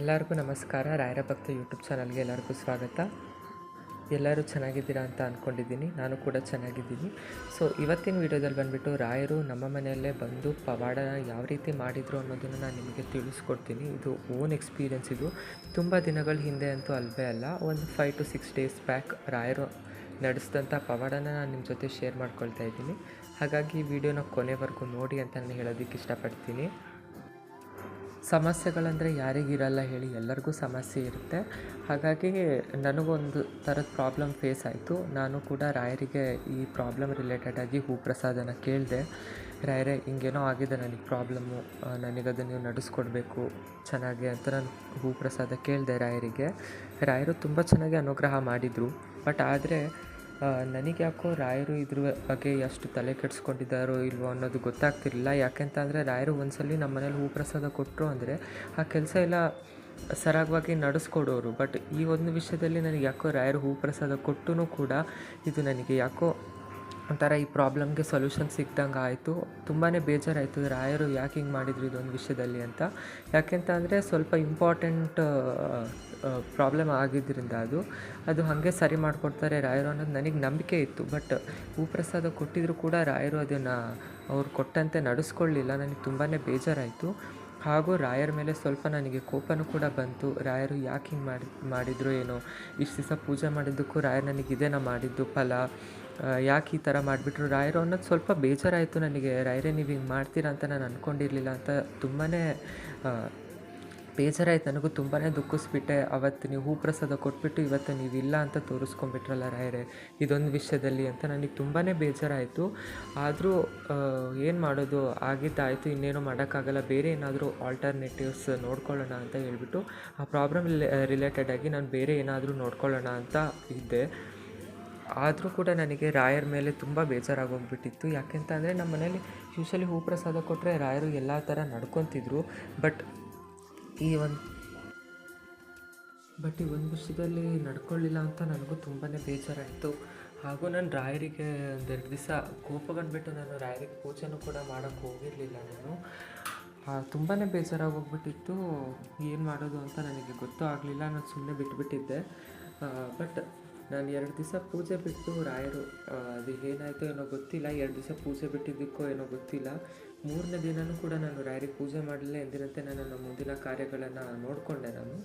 ಎಲ್ಲರಿಗೂ ನಮಸ್ಕಾರ. ರಾಯರ ಭಕ್ತ ಯೂಟ್ಯೂಬ್ ಚಾನಲ್ಗೆ ಎಲ್ಲರಿಗೂ ಸ್ವಾಗತ. ಎಲ್ಲರೂ ಚೆನ್ನಾಗಿದ್ದೀರಾ ಅಂತ ಅಂದ್ಕೊಂಡಿದ್ದೀನಿ ನಾನು ಕೂಡ ಚೆನ್ನಾಗಿದ್ದೀನಿ. ಸೊ ಇವತ್ತಿನ ವಿಡಿಯೋದಲ್ಲಿ ಬಂದುಬಿಟ್ಟು ರಾಯರು ನಮ್ಮ ಮನೆಯಲ್ಲೇ ಬಂದು ಪವಾಡನ ಯಾವ ರೀತಿ ಮಾಡಿದರು ಅನ್ನೋದನ್ನು ನಾನು ನಿಮಗೆ ತಿಳಿಸ್ಕೊಡ್ತೀನಿ. ಇದು ಓನ್ ಎಕ್ಸ್ಪೀರಿಯೆನ್ಸ್ ಇದು. ತುಂಬ ದಿನಗಳ ಹಿಂದೆ ಅಂತೂ ಅಲ್ವೇ ಅಲ್ಲ, ಒಂದು five to six days back ರಾಯರು ನಡೆಸಿದಂಥ ಪವಾಡನ ನಾನು ನಿಮ್ಮ ಜೊತೆ ಶೇರ್ ಮಾಡ್ಕೊಳ್ತಾ ಇದ್ದೀನಿ. ಹಾಗಾಗಿ ವಿಡಿಯೋನ ಕೊನೆವರೆಗೂ ನೋಡಿ ಅಂತ ನಾನು ಹೇಳೋದಕ್ಕೆ ಇಷ್ಟಪಡ್ತೀನಿ. ಸಮಸ್ಯೆಗಳಂದರೆ ಯಾರಿಗಿರಲ್ಲ ಹೇಳಿ ಎಲ್ಲರಿಗೂ ಸಮಸ್ಯೆ ಇರುತ್ತೆ. ಹಾಗಾಗಿ ನನಗೊಂದು ಥರದ ಪ್ರಾಬ್ಲಮ್ ಫೇಸ್ ಆಯಿತು. ನಾನು ಕೂಡ ರಾಯರಿಗೆ ಈ ಪ್ರಾಬ್ಲಮ್ ರಿಲೇಟೆಡಾಗಿ ಹೂ ಪ್ರಸಾದನ ಕೇಳಿದೆ. ರಾಯರೇ, ಹಿಂಗೇನೋ ಆಗಿದೆ ನನಗೆ ಪ್ರಾಬ್ಲಮ್ಮು ನನಗದನ್ನು ನೀವು ನಡೆಸ್ಕೊಡ್ಬೇಕು, ಚೆನ್ನಾಗಿ ಅಂತ ನಾನು ಹೂ ಪ್ರಸಾದ ಕೇಳಿದೆ ರಾಯರಿಗೆ. ರಾಯರು ತುಂಬ ಚೆನ್ನಾಗಿ ಅನುಗ್ರಹ ಮಾಡಿದರು. ಬಟ್ ಆದರೆ ನನಗೆ ಯಾಕೋ ರಾಯರು ಇದ್ರ ಬಗ್ಗೆ ಎಷ್ಟು ತಲೆ ಕೆಡಿಸ್ಕೊಂಡಿದ್ದಾರೋ ಇಲ್ವೋ ಅನ್ನೋದು ಗೊತ್ತಾಗ್ತಿರಲಿಲ್ಲ. ಯಾಕೆಂತಂದರೆ ರಾಯರು ಒಂದ್ಸಲಿ ನಮ್ಮ ಮನೇಲಿ ಹೂ ಪ್ರಸಾದ ಕೊಟ್ಟರು ಅಂದರೆ ಆ ಕೆಲಸ ಎಲ್ಲ ಸರಾಗವಾಗಿ ನಡೆಸ್ಕೊಡೋರು. ಬಟ್ ಈ ಒಂದು ವಿಷಯದಲ್ಲಿ ನನಗೆ ಯಾಕೋ ರಾಯರು ಹೂ ಪ್ರಸಾದ ಕೊಟ್ಟು ಕೂಡ ಇದು ನನಗೆ ಯಾಕೋ ಒಂಥರ ಈ ಪ್ರಾಬ್ಲಮ್ಗೆ ಸೊಲ್ಯೂಷನ್ ಸಿಕ್ದಂಗೆ ಆಯಿತು. ತುಂಬಾ ಬೇಜಾರಾಯಿತು. ರಾಯರು ಯಾಕೆ ಹಿಂಗೆ ಮಾಡಿದ್ರು ಇದೊಂದು ವಿಷಯದಲ್ಲಿ ಅಂತ. ಯಾಕೆಂತ ಅಂದರೆ ಸ್ವಲ್ಪ ಇಂಪಾರ್ಟೆಂಟ್ ಪ್ರಾಬ್ಲಮ್ ಆಗಿದ್ದರಿಂದ ಅದು. ಅದು ಹಾಗೆ ಸರಿ ಮಾಡಿಕೊಡ್ತಾರೆ ರಾಯರು ಅನ್ನೋದು ನನಗೆ ನಂಬಿಕೆ ಇತ್ತು. ಬಟ್ ಹೂಪ್ರಸಾದ ಕೊಟ್ಟಿದ್ರು ಕೂಡ ರಾಯರು ಅದನ್ನು ಅವ್ರು ಕೊಟ್ಟಂತೆ ನಡೆಸ್ಕೊಳ್ಳಿಲ್ಲ. ನನಗೆ ತುಂಬಾ ಬೇಜಾರಾಯಿತು. ಹಾಗೂ ರಾಯರ ಮೇಲೆ ಸ್ವಲ್ಪ ನನಗೆ ಕೋಪನೂ ಕೂಡ ಬಂತು. ರಾಯರು ಯಾಕೆ ಹಿಂಗೆ ಮಾಡಿ, ಮಾಡಿದ್ರು ಏನೋ? ಇಷ್ಟು ದಿವಸ ಪೂಜೆ ಮಾಡಿದ್ದಕ್ಕೂ ರಾಯರು ನನಗೆ ಇದೇನ ಮಾಡಿದ್ದು, ಫಲ. ಯಾಕೆ ಈ ಥರ ಮಾಡಿಬಿಟ್ರು? ರಾಯರು ಅನ್ನೋದು ಸ್ವಲ್ಪ ಬೇಜಾರಾಯಿತು ನನಗೆ. ರಾಯರೇ, ನೀವು ಹಿಂಗೆ ಮಾಡ್ತೀರಾ ಅಂತ ನಾನು ಅಂದ್ಕೊಂಡಿರಲಿಲ್ಲ ಅಂತ ತುಂಬಾ ಬೇಜಾರಾಯ್ತು. ನನಗೂ ತುಂಬಾ ದುಃಖಿಸ್ಬಿಟ್ಟೆ. ಅವತ್ತು ನೀವು ಹೂ ಪ್ರಸಾದ ಕೊಟ್ಬಿಟ್ಟು ಇವತ್ತು ನೀವಿಲ್ಲ ಅಂತ ತೋರಿಸ್ಕೊಂಬಿಟ್ರಲ್ಲ ರಾಯರೇ, ಇದೊಂದು ವಿಷಯದಲ್ಲಿ ಅಂತ ನನಗೆ ತುಂಬಾ ಬೇಜಾರಾಯಿತು. ಆದರೂ ಏನು ಮಾಡೋದು? ಆಗಿದ್ದಾಯಿತು. ಇನ್ನೇನು ಮಾಡೋಕ್ಕಾಗಲ್ಲ. ಬೇರೆ ಏನಾದರೂ ಆಲ್ಟರ್ನೇಟಿವ್ಸ್ ನೋಡ್ಕೊಳ್ಳೋಣ ಅಂತ ಹೇಳ್ಬಿಟ್ಟು, ಆ ಪ್ರಾಬ್ಲಮ್ ರಿಲೇಟೆಡಾಗಿ ನಾನು ಬೇರೆ ಏನಾದರೂ ನೋಡ್ಕೊಳ್ಳೋಣ ಅಂತ ಇದ್ದೆ. ಆದರೂ ಕೂಡ ನನಗೆ ರಾಯರ ಮೇಲೆ ತುಂಬ ಬೇಜಾರಾಗೋಗ್ಬಿಟ್ಟಿತ್ತು. ಯಾಕೆಂತ ಅಂದರೆ ನಮ್ಮ ಮನೇಲಿ ಯೂಶಲಿ ಹೂ ಪ್ರಸಾದ ಕೊಟ್ಟರೆ ರಾಯರು ಎಲ್ಲ ಥರ ನಡ್ಕೊತಿದ್ರು. ಬಟ್ ಈ ಒಂದು ಬಟ್ ಈ ಒಂದು ವಿಷಯದಲ್ಲಿ ನಡ್ಕೊಳ್ಳಿಲ್ಲ ಅಂತ ನನಗೂ ತುಂಬಾ ಬೇಜಾರಾಯಿತು. ಹಾಗೂ ನಾನು ರಾಯರಿಗೆ ಒಂದೆರಡು ದಿವಸ ಕೋಪಗೊಂಡ್ಬಿಟ್ಟು ನಾನು ರಾಯರಿಗೆ ಪೂಜೆನೂ ಕೂಡ ಮಾಡೋಕ್ಕೆ ಹೋಗಿರಲಿಲ್ಲ ನಾನು. ತುಂಬಾ ಬೇಜಾರಾಗೋಗ್ಬಿಟ್ಟಿತ್ತು. ಏನು ಮಾಡೋದು ಅಂತ ನನಗೆ ಗೊತ್ತೂ ಆಗಲಿಲ್ಲ. ನಾನು ಸುಮ್ಮನೆ ಬಿಟ್ಬಿಟ್ಟಿದ್ದೆ. ಬಟ್ ನಾನು ಎರಡು ದಿವಸ ಪೂಜೆ ಬಿಟ್ಟು ರಾಯರು ಅದು ಏನಾಯಿತು ಏನೋ ಗೊತ್ತಿಲ್ಲ, ಎರಡು ದಿವಸ ಪೂಜೆ ಬಿಟ್ಟಿದ್ದಕ್ಕೋ ಏನೋ ಗೊತ್ತಿಲ್ಲ. ಮೂರನೇ ದಿನವೂ ಕೂಡ ನಾನು ರಾಯರಿಗೆ ಪೂಜೆ ಮಾಡಲಿಲ್ಲ ಎಂದಿನಂತೆ ನನ್ನ ಮುಂದಿನ ಕಾರ್ಯಗಳನ್ನು ನೋಡಿಕೊಂಡೆ ನಾನು.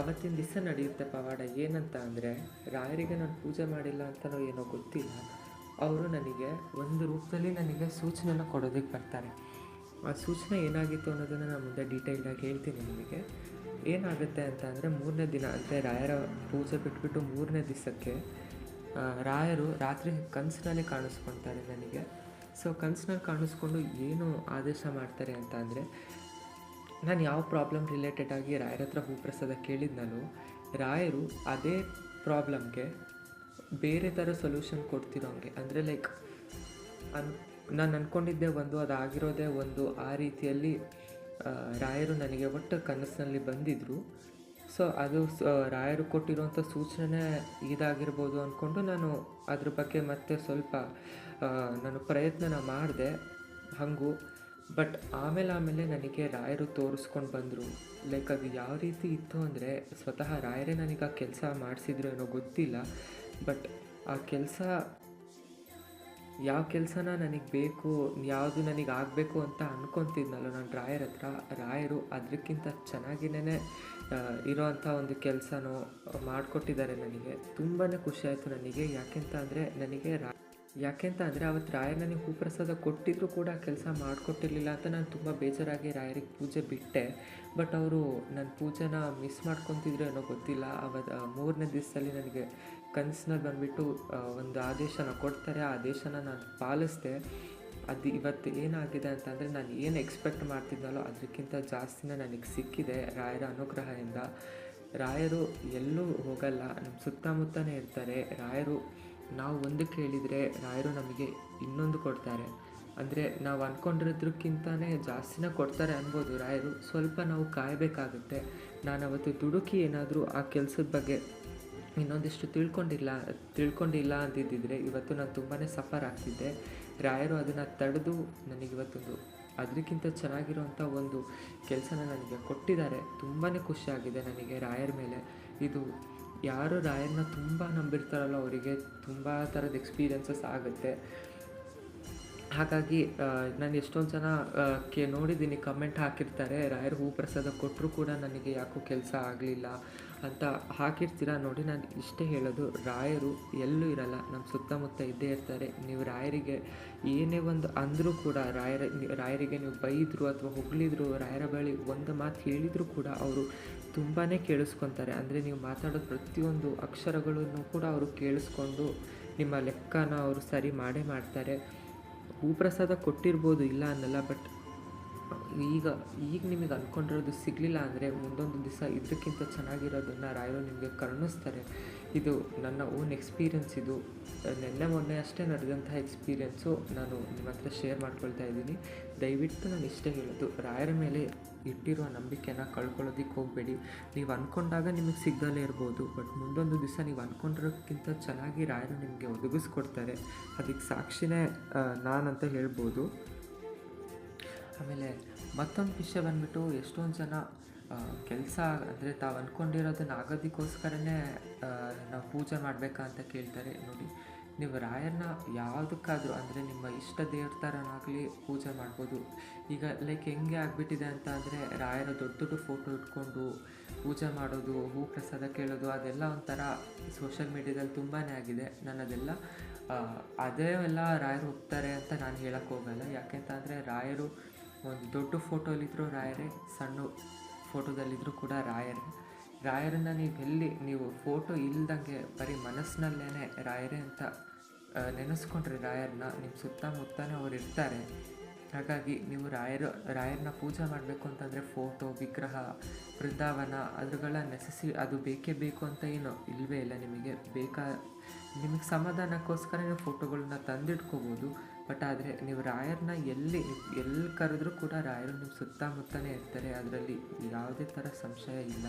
ಅವತ್ತಿನ ದಿವಸ ನಡೆಯುತ್ತೆ ಪವಾಡ, ಏನಂತ ಅಂದರೆ, ರಾಯರಿಗೆ ನಾನು ಪೂಜೆ ಮಾಡಿಲ್ಲ ಅಂತಲೋ ಏನೋ ಗೊತ್ತಿಲ್ಲ. ಅವರು ನನಗೆ ಒಂದು ರೂಪದಲ್ಲಿ ನನಗೆ ಸೂಚನೆನ ಕೊಡೋದಕ್ಕೆ ಬರ್ತಾರೆ. ಆ ಸೂಚನೆ ಏನಾಗಿತ್ತು ಅನ್ನೋದನ್ನು ನಾನು ಮುಂದೆ ಡೀಟೇಲ್ಡಾಗಿ ಹೇಳ್ತೀನಿ ನಿಮಗೆ. ಏನಾಗುತ್ತೆ ಅಂತ ಅಂದರೆ ಮೂರನೇ ದಿನ ಅಂದರೆ ರಾಯರ ಪೂಜೆ ಬಿಟ್ಬಿಟ್ಟು ಮೂರನೇ ದಿವಸಕ್ಕೆ ರಾಯರು ರಾತ್ರಿ ಕನಸಿನಲ್ಲಿ ಕಾಣಿಸ್ಕೊಳ್ತಾರೆ ನನಗೆ. ಸೊ ಕನಸಿನಲ್ಲಿ ಕಾಣಿಸ್ಕೊಂಡು ಏನು ಆದೇಶ ಮಾಡ್ತಾರೆ ಅಂತ ಅಂದರೆ, ನಾನು ಯಾವ ಪ್ರಾಬ್ಲಮ್ ರಿಲೇಟೆಡ್ ಆಗಿ ರಾಯರ ಹತ್ರ ಹೂಪ್ರಸಾದ ನಾನು, ರಾಯರು ಅದೇ ಪ್ರಾಬ್ಲಮ್ಗೆ ಬೇರೆ ಥರ ಸೊಲ್ಯೂಷನ್ ಕೊಡ್ತಿರೋಂಗೆ ಅಂದರೆ ಲೈಕ್ ಅನ್, ನಾನು ಅಂದ್ಕೊಂಡಿದ್ದೆ ಒಂದು, ಅದಾಗಿರೋದೇ ಒಂದು, ಆ ರೀತಿಯಲ್ಲಿ ರಾಯರು ನನಗೆ ಒಟ್ಟು ಕನಸಿನಲ್ಲಿ ಬಂದಿದ್ದರು ಸೊ ಅದು ರಾಯರು ಕೊಟ್ಟಿರುವಂಥ ಸೂಚನೆ ಇದಾಗಿರ್ಬೋದು ಅಂದ್ಕೊಂಡು ನಾನು ಅದ್ರ ಬಗ್ಗೆ ಮತ್ತೆ ಸ್ವಲ್ಪ ನಾನು ಪ್ರಯತ್ನನ ಮಾಡಿದೆ ಹಾಗೂ. ಬಟ್ ಆಮೇಲೆ ಆಮೇಲೆ ನನಗೆ ರಾಯರು ತೋರಿಸ್ಕೊಂಡು ಬಂದರು. ಲೈಕ್ ಅದು ಯಾವ ರೀತಿ ಇತ್ತು ಅಂದರೆ ಸ್ವತಃ ರಾಯರೇ ನನಗೆ ಆ ಕೆಲಸ ಮಾಡಿಸಿದ್ರು ಏನೋ ಗೊತ್ತಿಲ್ಲ. ಬಟ್ ಆ ಕೆಲಸ ಯಾವ ಕೆಲಸನ ನನಗೆ ಬೇಕು, ಯಾವುದು ನನಗೆ ಆಗಬೇಕು ಅಂತ ಅಂದ್ಕೊತಿದ್ನಲ್ಲ ನಾನು ರಾಯರ ಹತ್ರ. ರಾಯರು ಅದಕ್ಕಿಂತ ಚೆನ್ನಾಗಿನೇ ಇರೋವಂಥ ಒಂದು ಕೆಲಸನೂ ಮಾಡಿಕೊಟ್ಟಿದ್ದಾರೆ ನನಗೆ. ತುಂಬಾ ಖುಷಿ ಆಯಿತು ನನಗೆ. ಯಾಕೆಂತ ಅಂದರೆ ನನಗೆ ರಾ ಯಾಕೆಂತ ಅಂದರೆ ಅವತ್ತು ರಾಯರ್ ನನಗೆ ಹೂಪ್ರಸಾದ ಕೊಟ್ಟಿದ್ರು ಕೂಡ ಕೆಲಸ ಮಾಡಿಕೊಟ್ಟಿರಲಿಲ್ಲ ಅಂತ ನಾನು ತುಂಬ ಬೇಜಾರಾಗಿ ರಾಯರಿಗೆ ಪೂಜೆ ಬಿಟ್ಟೆ. ಬಟ್ ಅವರು ನನ್ನ ಪೂಜೆನ ಮಿಸ್ ಮಾಡ್ಕೊತಿದ್ರು ಏನೋ ಗೊತ್ತಿಲ್ಲ. ಅವತ್ತು ಮೂರನೇ ದಿವಸದಲ್ಲಿ ನನಗೆ ಕನಸಿನಲ್ಲಿ ಬಂದುಬಿಟ್ಟು ಒಂದು ಆದೇಶನ ಕೊಡ್ತಾರೆ. ಆ ಆದೇಶನ ನಾನು ಪಾಲಿಸಿದೆ. ಅದು ಇವತ್ತು ಏನಾಗಿದೆ ಅಂತಂದರೆ ನಾನು ಏನು ಎಕ್ಸ್ಪೆಕ್ಟ್ ಮಾಡ್ತಿದ್ನಲ್ಲೋ ಅದಕ್ಕಿಂತ ಜಾಸ್ತಿನೇ ನನಗೆ ಸಿಕ್ಕಿದೆ ರಾಯರ ಅನುಗ್ರಹದಿಂದ. ರಾಯರು ಎಲ್ಲೂ ಹೋಗಲ್ಲ. ನಮ್ಮ ಸುತ್ತಮುತ್ತನೇ ಇರ್ತಾರೆ. ರಾಯರು ನಾವು ಒಂದು ಕೇಳಿದರೆ ರಾಯರು ನಮಗೆ ಇನ್ನೊಂದು ಕೊಡ್ತಾರೆ. ಅಂದರೆ ನಾವು ಅಂದ್ಕೊಂಡಿರೋದಕ್ಕಿಂತಲೇ ಜಾಸ್ತಿನೇ ಕೊಡ್ತಾರೆ ಅನ್ಬೋದು ರಾಯರು. ಸ್ವಲ್ಪ ನಾವು ಕಾಯಬೇಕಾಗುತ್ತೆ. ನಾನು ಅವತ್ತು ದುಡುಕಿ ಏನಾದರೂ ಆ ಕೆಲಸದ ಬಗ್ಗೆ ಇನ್ನೊಂದಿಷ್ಟು ತಿಳ್ಕೊಂಡಿಲ್ಲ ತಿಳ್ಕೊಂಡಿಲ್ಲ ಅಂತಿದ್ದಿದ್ರೆ ಇವತ್ತು ನಾನು ತುಂಬಾ ಸಫರ್ ಆಗ್ತಿದ್ದೆ. ರಾಯರು ಅದನ್ನು ತಡೆದು ನನಗೆ ಇವತ್ತೊಂದು ಅದಕ್ಕಿಂತ ಚೆನ್ನಾಗಿರೋಂಥ ಒಂದು ಕೆಲಸನ ನನಗೆ ಕೊಟ್ಟಿದ್ದಾರೆ. ತುಂಬಾ ಖುಷಿಯಾಗಿದೆ ನನಗೆ ರಾಯರ ಮೇಲೆ. ಇದು ಯಾರು ರಾಯರನ್ನ ತುಂಬ ನಂಬಿರ್ತಾರಲ್ಲ ಅವರಿಗೆ, ತುಂಬ ಥರದ ಎಕ್ಸ್ಪೀರಿಯನ್ಸಸ್ ಆಗುತ್ತೆ. ಹಾಗಾಗಿ ನಾನು ಎಷ್ಟೊಂದು ಜನ ಕೆ, ನೋಡಿದ್ದೀನಿ ಕಮೆಂಟ್ ಹಾಕಿರ್ತಾರೆ. ರಾಯರ್ ಹೂ ಪ್ರಸಾದ ಕೊಟ್ಟರು ಕೂಡ ನನಗೆ ಯಾಕೋ ಕೆಲಸ ಆಗಲಿಲ್ಲ. ಅಂತ ಹಾಕಿರ್ತೀರ ನೋಡಿ, ನಾನು ಇಷ್ಟೇ ಹೇಳೋದು. ರಾಯರು ಎಲ್ಲೂ ಇರಲ್ಲ. ನಮ್ಮ ಸುತ್ತಮುತ್ತ ಇದ್ದೇ ಇರ್ತಾರೆ. ನೀವು ರಾಯರಿಗೆ ಏನೇ ಒಂದು ಅಂದರೂ ಕೂಡ, ರಾಯರ, ರಾಯರಿಗೆ ನೀವು ಬೈದರು ಅಥವಾ ಹೊಗಳಿದ್ರು, ರಾಯರ ಬಳಿ ಒಂದು ಮಾತು ಹೇಳಿದರೂ ಕೂಡ ಅವರು ತುಂಬಾ ಕೇಳಿಸ್ಕೊತಾರೆ. ಅಂದರೆ ನೀವು ಮಾತಾಡೋ ಪ್ರತಿಯೊಂದು ಅಕ್ಷರಗಳನ್ನು ಕೂಡ ಅವರು ಕೇಳಿಸ್ಕೊಂಡು ನಿಮ್ಮ ಲೆಕ್ಕನ ಅವರು ಸರಿ ಮಾಡೇ ಮಾಡ್ತಾರೆ. ಹೂಪ್ರಸಾದ ಕೊಟ್ಟಿರ್ಬೋದು ಇಲ್ಲ ಅನ್ನಲ್ಲ, ಬಟ್ ಈಗ ಈಗ ನಿಮಗೆ ಅಂದ್ಕೊಂಡಿರೋದು ಸಿಗಲಿಲ್ಲ ಅಂದರೆ ಮುಂದೊಂದು ದಿವಸ ಇದಕ್ಕಿಂತ ಚೆನ್ನಾಗಿರೋದನ್ನು ರಾಯರು ನಿಮಗೆ ಕರುಣಿಸ್ತಾರೆ. ಇದು ನನ್ನ ಓನ್ ಎಕ್ಸ್ಪೀರಿಯನ್ಸ್ ಇದು. ನಿನ್ನೆ ಮೊನ್ನೆ ಅಷ್ಟೇ ನಡೆದಂತಹ ಎಕ್ಸ್ಪೀರಿಯೆನ್ಸು ನಾನು ನಿಮ್ಮ ಹತ್ರ ಶೇರ್ ಮಾಡ್ಕೊಳ್ತಾ ಇದ್ದೀನಿ. ದಯವಿಟ್ಟು ನಾನು ಇಷ್ಟೇ ಹೇಳೋದು. ರಾಯರ ಮೇಲೆ ಇಟ್ಟಿರೋ ನಂಬಿಕೆನ ಕಳ್ಕೊಳ್ಳೋದಕ್ಕೆ ಹೋಗಬೇಡಿ. ನೀವು ಅಂದ್ಕೊಂಡಾಗ ನಿಮಗೆ ಸಿಗ್ದಲೇ ಇರ್ಬೋದು. ಬಟ್ ಮುಂದೊಂದು ದಿವಸ ನೀವು ಅಂದ್ಕೊಂಡಿರೋಕ್ಕಿಂತ ಚೆನ್ನಾಗಿ ರಾಯರು ನಿಮಗೆ ಒದಗಿಸ್ಕೊಡ್ತಾರೆ. ಅದಕ್ಕೆ ಸಾಕ್ಷಿನೇ ನಾನಂತ ಹೇಳ್ಬೋದು. ಆಮೇಲೆ ಮತ್ತೊಂದು ವಿಷಯ ಬಂದುಬಿಟ್ಟು ಎಷ್ಟೊಂದು ಜನ ಕೆಲಸ ಅಂದರೆ ತಾವು ಅಂದ್ಕೊಂಡಿರೋದನ್ನು ಆಗೋದಕ್ಕೋಸ್ಕರನೇ ನಾವು ಪೂಜೆ ಮಾಡಬೇಕಾ ಅಂತ ಕೇಳ್ತಾರೆ. ನೋಡಿ, ನೀವು ರಾಯರನ್ನ ಯಾವುದಕ್ಕಾದರೂ ಅಂದರೆ ನಿಮ್ಮ ಇಷ್ಟ ದೇವ್ರ ಥರನಾಗಲಿ ಪೂಜೆ ಮಾಡ್ಬೋದು. ಈಗ ಲೈಕ್ ಹೆಂಗೆ ಆಗಿಬಿಟ್ಟಿದೆ ಅಂತ ಅಂದರೆ ರಾಯರ ದೊಡ್ಡ ದೊಡ್ಡ ಫೋಟೋ ಇಟ್ಕೊಂಡು ಪೂಜೆ ಮಾಡೋದು, ಹೂ ಪ್ರಸಾದ ಕೇಳೋದು, ಅದೆಲ್ಲ ಒಂಥರ ಸೋಷಿಯಲ್ ಮೀಡ್ಯಾದಲ್ಲಿ ತುಂಬಾ ಆಗಿದೆ. ನಾನು ಅದೆಲ್ಲ ಅದೇ ಎಲ್ಲ ರಾಯರು ಹೋಗ್ತಾರೆ ಅಂತ ನಾನು ಹೇಳೋಕ್ಕೋಗಲ್ಲ ಹೋಗಲ್ಲ. ಯಾಕೆಂತ ರಾಯರು ಒಂದು ದೊಡ್ಡ ಫೋಟೋಲಿದ್ದರೂ ರಾಯರೇ, ಸಣ್ಣ ಫೋಟೋದಲ್ಲಿದ್ದರೂ ಕೂಡ ರಾಯರೇ. ರಾಯರನ್ನ ನೀವು ಎಲ್ಲಿ, ನೀವು ಫೋಟೋ ಇಲ್ದಂಗೆ ಬರೀ ಮನಸ್ಸಿನಲ್ಲೇ ರಾಯರೇ ಅಂತ ನೆನೆಸ್ಕೊಂಡ್ರೆ ರಾಯರನ್ನ ನಿಮ್ಮ ಸುತ್ತಮುತ್ತನೇ ಅವ್ರು ಇರ್ತಾರೆ. ಹಾಗಾಗಿ ನೀವು ರಾಯರು, ರಾಯರನ್ನ ಪೂಜೆ ಮಾಡಬೇಕು ಅಂತಂದರೆ ಫೋಟೋ, ವಿಗ್ರಹ, ವೃಂದಾವನ, ಅದ್ರಗಳ ನೆಸೆಸಿ, ಅದು ಬೇಕೇ ಬೇಕು ಅಂತ ಏನು ಇಲ್ಲವೇ ಇಲ್ಲ ನಿಮಗೆ. ಬೇಕಾ, ನಿಮಗೆ ಸಮಾಧಾನಕ್ಕೋಸ್ಕರ ನೀವು ಫೋಟೋಗಳನ್ನ ತಂದಿಟ್ಕೋಬೋದು. ಬಟ್ ಆದರೆ ನೀವು ರಾಯರನ್ನ ಎಲ್ಲಿ ಎಲ್ಲಿ ಕರೆದ್ರೂ ಕೂಡ ರಾಯರು ನಿಮ್ಮ ಸುತ್ತಮುತ್ತಲೇ ಇರ್ತಾರೆ. ಅದರಲ್ಲಿ ಯಾವುದೇ ಥರ ಸಂಶಯ ಇಲ್ಲ.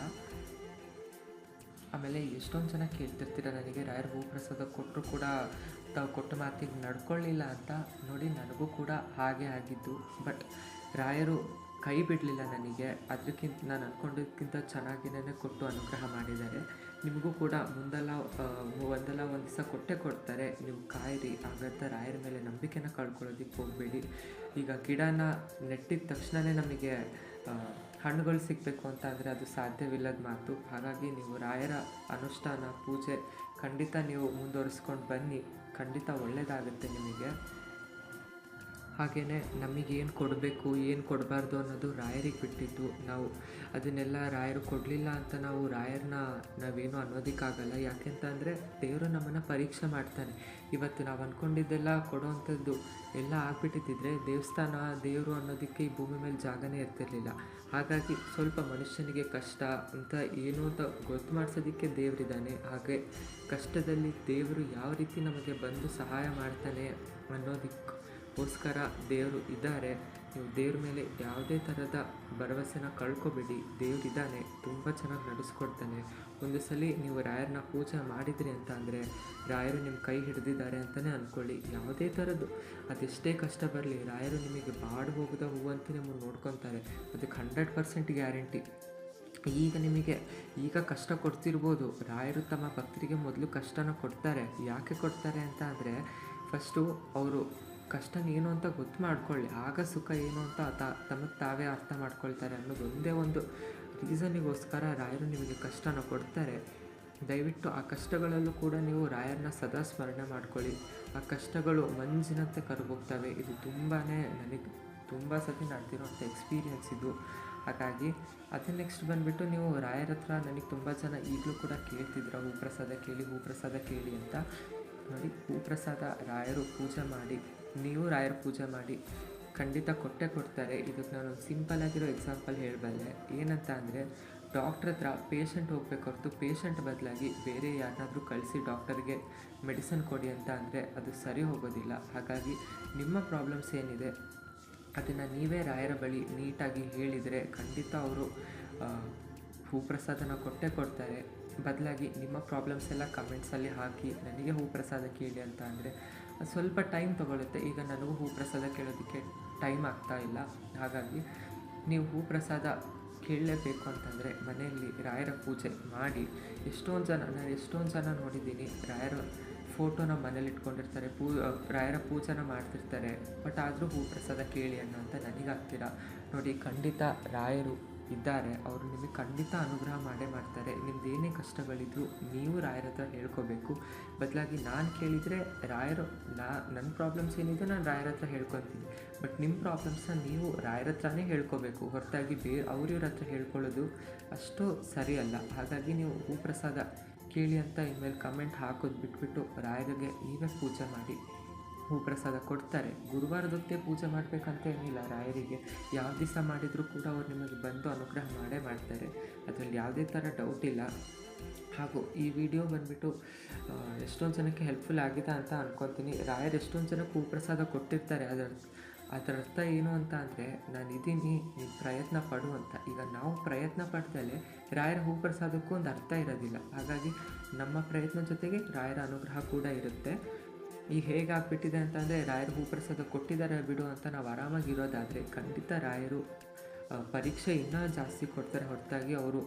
ಆಮೇಲೆ ಎಷ್ಟೊಂದು ಜನ ಕೇಳ್ತಿರ್ತೀರ ನನಗೆ, ರಾಯರ ಹೂ ಪ್ರಸಾದ ಕೊಟ್ಟರು ಕೂಡ ತಾವು ಕೊಟ್ಟ ಮಾತಿಗೆ ನಡ್ಕೊಳ್ಳಿಲ್ಲ ಅಂತ ನೋಡಿ ನನಗೂ ಕೂಡ ಹಾಗೆ ಆಗಿದ್ದು. ಬಟ್ ರಾಯರು ಕೈ ಬಿಡಲಿಲ್ಲ ನನಗೆ. ಅದಕ್ಕಿಂತ ನಾನು ಅಂದ್ಕೊಂಡಿದ್ದಕ್ಕಿಂತ ಚೆನ್ನಾಗಿನೇ ಕೊಟ್ಟು ಅನುಗ್ರಹ ಮಾಡಿದ್ದಾರೆ. ನಿಮಗೂ ಕೂಡ ಮುಂದೆಲ್ಲ ಒಂದಲ್ಲ ಒಂದು ದಿವಸ ಕೊಟ್ಟೆ ಕೊಡ್ತಾರೆ. ನೀವು ಕಾಯಿರಿ ಹಾಗಂತ ರಾಯರ ಮೇಲೆ ನಂಬಿಕೆನ ಕಳ್ಕೊಳ್ಳೋದಕ್ಕೆ ಹೋಗಬೇಡಿ. ಈಗ ಗಿಡನ ನೆಟ್ಟಿದ ತಕ್ಷಣವೇ ನಮಗೆ ಹಣ್ಣುಗಳು ಸಿಗಬೇಕು ಅಂತ ಅಂದರೆ ಅದು ಸಾಧ್ಯವಿಲ್ಲದ ಮಾತು. ಹಾಗಾಗಿ ನೀವು ರಾಯರ ಅನುಷ್ಠಾನ, ಪೂಜೆ ಖಂಡಿತ ನೀವು ಮುಂದುವರಿಸ್ಕೊಂಡು ಬನ್ನಿ. ಖಂಡಿತ ಒಳ್ಳೆಯದಾಗುತ್ತೆ ನಿಮಗೆ. ಹಾಗೆಯೇ ನಮಗೇನು ಕೊಡಬೇಕು, ಏನು ಕೊಡಬಾರ್ದು ಅನ್ನೋದು ರಾಯರಿಗೆ ಬಿಟ್ಟಿದ್ದು ನಾವು. ಅದನ್ನೆಲ್ಲ ರಾಯರು ಕೊಡಲಿಲ್ಲ ಅಂತ ನಾವು ರಾಯರನ್ನ ನಾವೇನು ಅನ್ನೋದಕ್ಕಾಗಲ್ಲ. ಯಾಕೆಂತಂದರೆ ದೇವರು ನಮ್ಮನ್ನು ಪರೀಕ್ಷೆ ಮಾಡ್ತಾನೆ. ಇವತ್ತು ನಾವು ಅಂದ್ಕೊಂಡಿದ್ದೆಲ್ಲ ಕೊಡೋವಂಥದ್ದು ಎಲ್ಲ ಆಗಿಬಿಟ್ಟಿದ್ದಿದ್ರೆ ದೇವಸ್ಥಾನ, ದೇವರು ಅನ್ನೋದಕ್ಕೆ ಈ ಭೂಮಿ ಮೇಲೆ ಜಾಗನೇ ಇರ್ತಿರ್ಲಿಲ್ಲ. ಹಾಗಾಗಿ ಸ್ವಲ್ಪ ಮನುಷ್ಯನಿಗೆ ಕಷ್ಟ ಅಂತ ಏನು ಅಂತ ಗೊತ್ತು ಮಾಡಿಸೋದಕ್ಕೆ ದೇವರಿದ್ದಾನೆ. ಹಾಗೆ ಕಷ್ಟದಲ್ಲಿ ದೇವರು ಯಾವ ರೀತಿ ನಮಗೆ ಬಂದು ಸಹಾಯ ಮಾಡ್ತಾನೆ ಅನ್ನೋದಕ್ಕೋಸ್ಕರ ದೇವರು ಇದ್ದಾರೆ. ನೀವು ದೇವ್ರ ಮೇಲೆ ಯಾವುದೇ ಥರದ ಭರವಸೆನ ಕಳ್ಕೊಬೇಡಿ. ದೇವರಿದ್ದಾನೆ ತುಂಬ ಚೆನ್ನಾಗಿ ನಡೆಸ್ಕೊಡ್ತಾನೆ. ಒಂದು ಸಲ ನೀವು ರಾಯರನ್ನ ಪೂಜೆ ಮಾಡಿದ್ರಿ ಅಂತ ಅಂದರೆ ರಾಯರು ನಿಮ್ಮ ಕೈ ಹಿಡಿದಿದ್ದಾರೆ ಅಂತಲೇ ಅಂದ್ಕೊಳ್ಳಿ ಯಾವುದೇ ಥರದ್ದು ಅದೆಷ್ಟೇ ಕಷ್ಟ ಬರಲಿ, ರಾಯರು ನಿಮಗೆ ಬಾಡು ಹೋಗದ ಹೂವಂತ ನಿಮ್ಮನ್ನು ನೋಡ್ಕೊತಾರೆ ಅದಕ್ಕೆ ಹಂಡ್ರೆಡ್ ಪರ್ಸೆಂಟ್ ಗ್ಯಾರಂಟಿ ಈಗ ನಿಮಗೆ ಈಗ ಕಷ್ಟ ಕೊಡ್ತಿರ್ಬೋದು. ರಾಯರು ತಮ್ಮ ಭಕ್ತರಿಗೆ ಮೊದಲು ಕಷ್ಟನ ಕೊಡ್ತಾರೆ. ಯಾಕೆ ಕೊಡ್ತಾರೆ ಅಂತ ಅಂದರೆ ಫಸ್ಟು ಅವರು ಕಷ್ಟನ ಏನು ಅಂತ ಗೊತ್ತು ಮಾಡ್ಕೊಳ್ಳಿ. ಆಗ ಸುಖ ಏನು ಅಂತ ತಮಗೆ ತಾವೇ ಅರ್ಥ ಮಾಡ್ಕೊಳ್ತಾರೆ ಅನ್ನೋದು ಒಂದೇ ಒಂದು ರೀಸನಿಗೋಸ್ಕರ ರಾಯರು ನಿಮಗೆ ಕಷ್ಟನ ಕೊಡ್ತಾರೆ. ದಯವಿಟ್ಟು ಆ ಕಷ್ಟಗಳಲ್ಲೂ ಕೂಡ ನೀವು ರಾಯರನ್ನ ಸದಾ ಸ್ಮರಣೆ ಮಾಡ್ಕೊಳ್ಳಿ. ಆ ಕಷ್ಟಗಳು ಮಂಜಿನಂತೆ ಕರಗೋಗ್ತವೆ ಇದು ತುಂಬಾ ನನಗೆ ತುಂಬ ಸತಿ ನಡೆದಿರೋಂಥ ಎಕ್ಸ್ಪೀರಿಯೆನ್ಸ್ ಇದು. ಹಾಗಾಗಿ ಅದು ನೆಕ್ಸ್ಟ್ ಬಂದುಬಿಟ್ಟು ನೀವು ರಾಯರ ಹತ್ರ ನನಗೆ ತುಂಬ ಜನ ಈಗಲೂ ಕೂಡ ಕೇಳ್ತಿದ್ರು ಹೂಪ್ರಸಾದ ಕೇಳಿ, ಹೂ ಪ್ರಸಾದ ಕೇಳಿ ಅಂತ. ನೋಡಿ ಭೂಪ್ರಸಾದ ರಾಯರು ಪೂಜೆ ಮಾಡಿ, ನೀವು ರಾಯರ ಪೂಜೆ ಮಾಡಿ, ಖಂಡಿತ ಕೊಟ್ಟೆ ಕೊಡ್ತಾರೆ. ಇದಕ್ಕೆ ನಾನು ಸಿಂಪಲ್ ಆಗಿರೋ ಎಕ್ಸಾಂಪಲ್ ಹೇಳಬಲ್ಲೆ. ಏನಂತ ಅಂದರೆ ಡಾಕ್ಟ್ರ್ ಹತ್ರ ಪೇಷಂಟ್ ಹೋಗ್ಬೇಕು ಹೊರತು ಪೇಷಂಟ್ ಬದಲಾಗಿ ಬೇರೆ ಯಾರನ್ನಾದರೂ ಕಳಿಸಿ ಡಾಕ್ಟರ್ಗೆ ಮೆಡಿಸನ್ ಕೊಡಿ ಅಂತ ಅಂದರೆ ಅದು ಸರಿ ಹೋಗೋದಿಲ್ಲ. ಹಾಗಾಗಿ ನಿಮ್ಮ ಪ್ರಾಬ್ಲಮ್ಸ್ ಏನಿದೆ, ಅದನ್ನು ನೀವೇ ರಾಯರ ಬಳಿ ನೀಟಾಗಿ ಹೇಳಿದರೆ ಖಂಡಿತ ಅವರು ಹೂಪ್ರಸಾದನ ಕೊಟ್ಟೇ ಕೊಡ್ತಾರೆ. ಬದಲಾಗಿ ನಿಮ್ಮ ಪ್ರಾಬ್ಲಮ್ಸ್ ಎಲ್ಲ ಕಮೆಂಟ್ಸಲ್ಲಿ ಹಾಕಿ ನನಗೆ ಹೂ ಪ್ರಸಾದ ಕೇಳಿ ಅಂತ ಅಂದರೆ ಸ್ವಲ್ಪ ಟೈಮ್ ತೊಗೊಳುತ್ತೆ. ಈಗ ನನಗೂ ಹೂ ಪ್ರಸಾದ ಕೇಳೋದಕ್ಕೆ ಟೈಮ್ ಆಗ್ತಾ ಇಲ್ಲ. ಹಾಗಾಗಿ ನೀವು ಹೂ ಪ್ರಸಾದ ಕೇಳಲೇಬೇಕು ಅಂತಂದರೆ ಮನೆಯಲ್ಲಿ ರಾಯರ ಪೂಜೆ ಮಾಡಿ ಎಷ್ಟೊಂದು ಜನ, ನಾನು ಎಷ್ಟೊಂದು ಜನ ನೋಡಿದ್ದೀನಿ ರಾಯರ ಫೋಟೋನ ಮನೇಲಿ ಇಟ್ಕೊಂಡಿರ್ತಾರೆ, ಪೂ ರಾಯರ ಪೂಜೆನ ಮಾಡ್ತಿರ್ತಾರೆ ಬಟ್ ಆದರೂ ಹೂ ಪ್ರಸಾದ ಕೇಳಿ ಅನ್ನೋ ಅಂತ ನನಗಾಗ್ತೀರ? ನೋಡಿ ಖಂಡಿತ ರಾಯರು ಇದ್ದಾರೆ, ಅವರು ನಿಮಗೆ ಖಂಡಿತ ಅನುಗ್ರಹ ಮಾಡೇ ಮಾಡ್ತಾರೆ. ನಿಮ್ದು ಏನೇ ಕಷ್ಟಗಳಿದ್ರು ನೀವು ರಾಯರ ಹತ್ರ ಹೇಳ್ಕೋಬೇಕು. ಬದಲಾಗಿ ನಾನು ಕೇಳಿದರೆ ರಾಯರು, ನಾ ನನ್ನ ಪ್ರಾಬ್ಲಮ್ಸ್ ಏನಿದೆ ನಾನು ರಾಯರ ಹತ್ರ ಹೇಳ್ಕೊತೀನಿ. ಬಟ್ ನಿಮ್ಮ ಪ್ರಾಬ್ಲಮ್ಸ್ನ ನೀವು ರಾಯರ ಹತ್ರನೇ ಹೇಳ್ಕೋಬೇಕು. ಹೊರತಾಗಿ ಬೇರೆ ಅವ್ರಿವ್ರ ಹತ್ರ ಹೇಳ್ಕೊಳ್ಳೋದು ಅಷ್ಟು ಸರಿಯಲ್ಲ ಹಾಗಾಗಿ ನೀವು ಹೂ ಪ್ರಸಾದ ಕೇಳಿ ಅಂತ ಇನ್ಮೇಲೆ ಕಮೆಂಟ್ ಹಾಕೋದು ಬಿಟ್ಬಿಟ್ಟು ರಾಯರಿಗೆ ಈಗ ಪೂಜೆ ಮಾಡಿ. ಹೂ ಪ್ರಸಾದ ಕೊಡ್ತಾರೆ. ಗುರುವಾರದೊತ್ತೇ ಪೂಜೆ ಮಾಡಬೇಕಂತ ಏನಿಲ್ಲ. ರಾಯರಿಗೆ ಯಾವ ದಿವಸ ಮಾಡಿದರೂ ಕೂಡ ಅವ್ರು ನಿಮಗೆ ಬಂದು ಅನುಗ್ರಹ ಮಾಡೇ ಮಾಡ್ತಾರೆ. ಅದರಲ್ಲಿ ಯಾವುದೇ ಥರ ಡೌಟ್ ಇಲ್ಲ. ಹಾಗೂ ಈ ವಿಡಿಯೋ ಬಂದುಬಿಟ್ಟು ಎಷ್ಟೊಂದು ಜನಕ್ಕೆ ಹೆಲ್ಪ್ಫುಲ್ ಆಗಿದೆ ಅಂತ ಅನ್ಕೊತೀನಿ. ರಾಯರು ಎಷ್ಟೊಂದು ಜನಕ್ಕೆ ಹೂಪ್ರಸಾದ ಕೊಟ್ಟಿರ್ತಾರೆ. ಅದರ ಅದರ ಅರ್ಥ ಏನು ಅಂತ ಅಂದರೆ ನಾನು ಇದ್ದೀನಿ ನೀನು ಪ್ರಯತ್ನ ಪಡು ಅಂತ. ಈಗ ನಾವು ಪ್ರಯತ್ನ ಪಡ್ದಲೆ ರಾಯರ ಹೂ ಪ್ರಸಾದಕ್ಕೂ ಒಂದು ಅರ್ಥ ಇರೋದಿಲ್ಲ. ಹಾಗಾಗಿ ನಮ್ಮ ಪ್ರಯತ್ನ ಜೊತೆಗೆ ರಾಯರ ಅನುಗ್ರಹ ಕೂಡ ಇರುತ್ತೆ. ಈಗ ಹೇಗಾಗ್ಬಿಟ್ಟಿದೆ ಅಂತಂದರೆ ರಾಯರು ಹೂಪ್ರಸಾದ ಕೊಟ್ಟಿದ್ದಾರೆ ಬಿಡು ಅಂತ ನಾವು ಆರಾಮಾಗಿರೋದಾದರೆ ಖಂಡಿತ ರಾಯರು ಪರೀಕ್ಷೆ ಇನ್ನೂ ಜಾಸ್ತಿ ಕೊಡ್ತಾರೆ. ಹೊರತಾಗಿ ಅವರು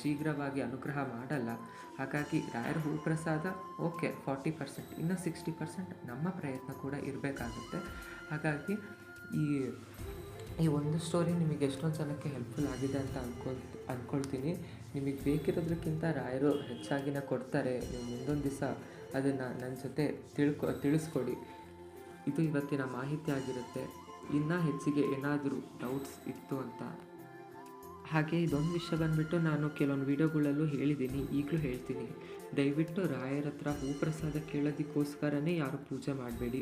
ಶೀಘ್ರವಾಗಿ ಅನುಗ್ರಹ ಮಾಡಲ್ಲ. ಹಾಗಾಗಿ ರಾಯರ ಹೂಪ್ರಸಾದ ಓಕೆ, ಫಾರ್ಟಿ ಪರ್ಸೆಂಟ್, ಇನ್ನು ಸಿಕ್ಸ್ಟಿ ಪರ್ಸೆಂಟ್ ನಮ್ಮ ಪ್ರಯತ್ನ ಕೂಡ ಇರಬೇಕಾಗುತ್ತೆ. ಹಾಗಾಗಿ ಈ ಈ ಒಂದು ಸ್ಟೋರಿ ನಿಮಗೆ ಎಷ್ಟೊಂದು ಜನಕ್ಕೆ ಹೆಲ್ಪ್ಫುಲ್ ಆಗಿದೆ ಅಂತ ಅನ್ಕೊಳ್ ಅಂದ್ಕೊಳ್ತೀನಿ ನಿಮಗೆ ಬೇಕಿರೋದಕ್ಕಿಂತ ರಾಯರು ಹೆಚ್ಚಾಗಿನ ಕೊಡ್ತಾರೆ. ನೀವು ಮುಂದೊಂದು ದಿವಸ ಅದನ್ನು ನನ್ನ ಜೊತೆ ತಿಳ್ಕೊ, ತಿಳಿಸ್ಕೊಡಿ. ಇದು ಇವತ್ತಿನ ಮಾಹಿತಿ ಆಗಿರುತ್ತೆ. ಇನ್ನೂ ಹೆಚ್ಚಿಗೆ ಏನಾದರೂ ಡೌಟ್ಸ್ ಇತ್ತು ಅಂತ. ಹಾಗೆ ಇದೊಂದು ವಿಷಯ ಬಂದುಬಿಟ್ಟು ನಾನು ಕೆಲವೊಂದು ವೀಡಿಯೋಗಳಲ್ಲೂ ಹೇಳಿದ್ದೀನಿ. ಈಗಲೂ ಹೇಳ್ತೀನಿ. ದಯವಿಟ್ಟು ರಾಯರ ಹತ್ರ ಹೂ ಪ್ರಸಾದ ಕೇಳೋದಕ್ಕೋಸ್ಕರನೇ ಯಾರು ಪೂಜೆ ಮಾಡಬೇಡಿ.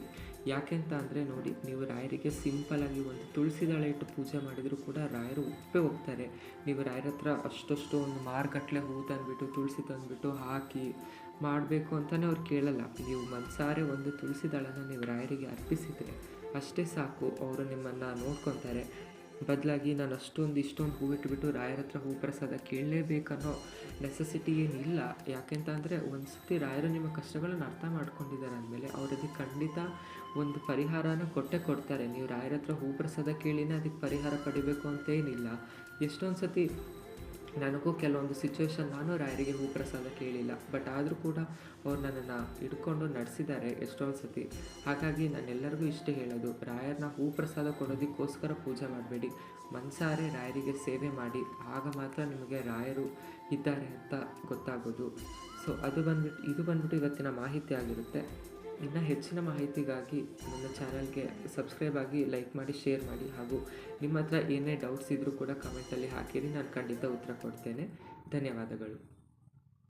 ಯಾಕೆಂತ ಅಂದರೆ ನೋಡಿ, ನೀವು ರಾಯರಿಗೆ ಸಿಂಪಲಾಗಿ ಒಂದು ತುಳಸಿ ದಳ ಇಟ್ಟು ಪೂಜೆ ಮಾಡಿದರೂ ಕೂಡ ರಾಯರು ಒಪ್ಪೇ ಹೋಗ್ತಾರೆ. ನೀವು ರಾಯರ ಹತ್ರ ಅಷ್ಟಷ್ಟು ಒಂದು ಮಾರ್ಗಟ್ಲೆ ಹೂ ತಂದುಬಿಟ್ಟು, ತುಳಸಿ ತಂದುಬಿಟ್ಟು ಹಾಕಿ ಮಾಡಬೇಕು ಅಂತಲೇ ಅವ್ರು ಕೇಳಲ್ಲ. ನೀವು ಮನಸಾರೆ ಒಂದು ತುಳಸಿ ದಳನ ನೀವು ರಾಯರಿಗೆ ಅರ್ಪಿಸಿದರೆ ಅಷ್ಟೇ ಸಾಕು. ಅವರು ನಿಮ್ಮನ್ನು ನೋಡ್ಕೊತಾರೆ. ಬದಲಾಗಿ ನಾನು ಅಷ್ಟೊಂದು ಇಷ್ಟೊಂದು ಹೂ ಇಟ್ಬಿಟ್ಟು ರಾಯರ ಹತ್ರ ಹೂ ಪ್ರಸಾದ ಕೇಳಲೇಬೇಕನ್ನೋ ನೆಸೆಸಿಟಿ ಏನಿಲ್ಲ. ಯಾಕೆಂತ ಅಂದರೆ ಒಂದು ರಾಯರು ನಿಮ್ಮ ಕಷ್ಟಗಳನ್ನು ಅರ್ಥ ಮಾಡ್ಕೊಂಡಿದ್ದಾರೆ ಅಂದಮೇಲೆ ಅವರಿಗೆ ಖಂಡಿತ ಒಂದು ಪರಿಹಾರನ ಕೊಟ್ಟೆ ಕೊಡ್ತಾರೆ. ನೀವು ರಾಯರ ಹತ್ರ ಹೂ ಪ್ರಸಾದ ಕೇಳಿನೇ ಅದಕ್ಕೆ ಪರಿಹಾರ ಪಡಿಬೇಕು ಅಂತೇನಿಲ್ಲ. ಎಷ್ಟೊಂದು ಸತಿ ನನಗೂ ಕೆಲವೊಂದು ಸಿಚುವೇಶನ್ ನಾನು ರಾಯರಿಗೆ ಹೂ ಪ್ರಸಾದ ಕೇಳಿಲ್ಲ. ಬಟ್ ಆದರೂ ಕೂಡ ಅವ್ರು ನನ್ನನ್ನು ಹಿಡ್ಕೊಂಡು ನಡೆಸಿದ್ದಾರೆ ಎಷ್ಟೊಂದು ಸತಿ. ಹಾಗಾಗಿ ನಾನೆಲ್ಲರಿಗೂ ಇಷ್ಟೇ ಹೇಳೋದು, ರಾಯರನ್ನ ಹೂ ಪ್ರಸಾದ ಕೊಡೋದಕ್ಕೋಸ್ಕರ ಪೂಜೆ ಮಾಡಬೇಡಿ. ಮನಸಾರೆ ರಾಯರಿಗೆ ಸೇವೆ ಮಾಡಿ, ಆಗ ಮಾತ್ರ ನಿಮಗೆ ರಾಯರು ಇದ್ದಾರೆ ಅಂತ ಗೊತ್ತಾಗೋದು. ಸೊ ಅದು ಬಂದ್ಬಿಟ್ಟು ಇದು ಬಂದ್ಬಿಟ್ಟು ಇವತ್ತಿನ ಮಾಹಿತಿ ಆಗಿರುತ್ತೆ. ಇನ್ನು ಹೆಚ್ಚಿನ ಮಾಹಿತಿಗಾಗಿ ನನ್ನ ಚಾನಲ್ಗೆ ಸಬ್ಸ್ಕ್ರೈಬ್ ಆಗಿ ಲೈಕ್ ಮಾಡಿ, ಶೇರ್ ಮಾಡಿ ಹಾಗೂ ನಿಮ್ಮ ಹತ್ರ ಏನೇ ಡೌಟ್ಸ್ ಇದ್ದರೂ ಕೂಡ ಕಮೆಂಟಲ್ಲಿ ಹಾಕಿರಿ. ನಾನು ಖಂಡಿತ ಉತ್ತರ ಕೊಡ್ತೇನೆ. ಧನ್ಯವಾದಗಳು.